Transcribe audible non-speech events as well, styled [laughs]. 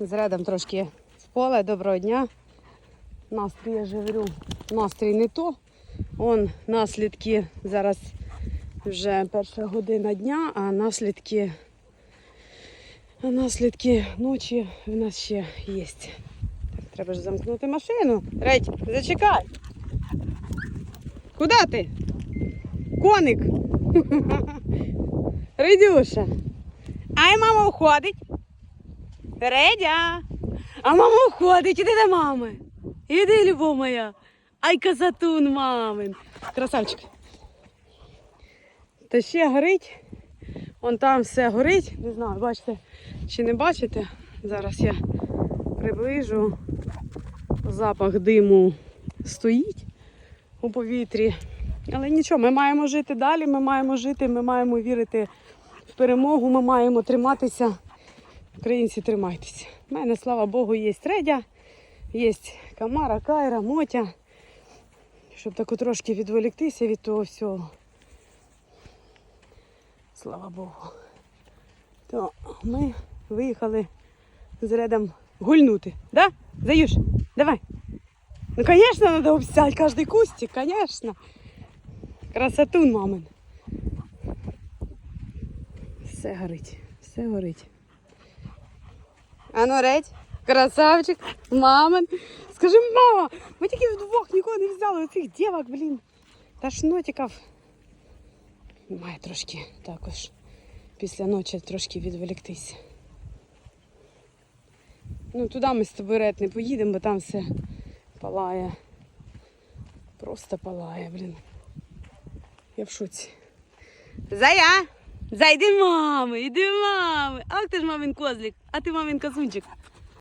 з Редом трошки в поле. Доброго дня. Настрій, я ж говорю, настрій не то. Он наслідки зараз вже перша година дня, а наслідки, а наслідки ночі в нас ще є. Так, треба ж замкнути машину. Редь, зачекай. Куди ти? Коник. [laughs] Редюша. Ай, мама уходить. Редя. А мама уходить. Іди до мами. Іди, любов моя. Ай, казатун мамин. Красавчик. Та ще горить. Вон там все горить. Не знаю, бачите чи не бачите. Зараз я приближу. Запах диму стоїть у повітрі. Але нічого, ми маємо жити далі, ми маємо жити, ми маємо вірити в перемогу, ми маємо триматися. Українці, тримайтеся. У мене, слава Богу, є Редя, є Камара, Кайра, Мотя. Щоб таку трошки відволіктися від того всього. Слава Богу. То ми виїхали з Редом гульнути. Да? Заюш, давай. Ну, конечно, надо обсять каждый кустик, конечно. Красотун, мамин. Все горить, все горить. А ну, редь, красавчик, мамин. Скажи, мама, ми тільки вдвох нікого не взяли, оцих дівок, блін. Та шнотиків. Має трошки також після ночі трошки відволіктися. Ну, туди ми з тобою Ред, не поїдемо, бо там все палає. Просто палає, блін. Я в шоці. Зая! Зайди мами, іди мами. Ах ти ж мамин козлик, а ти мамин козунчик.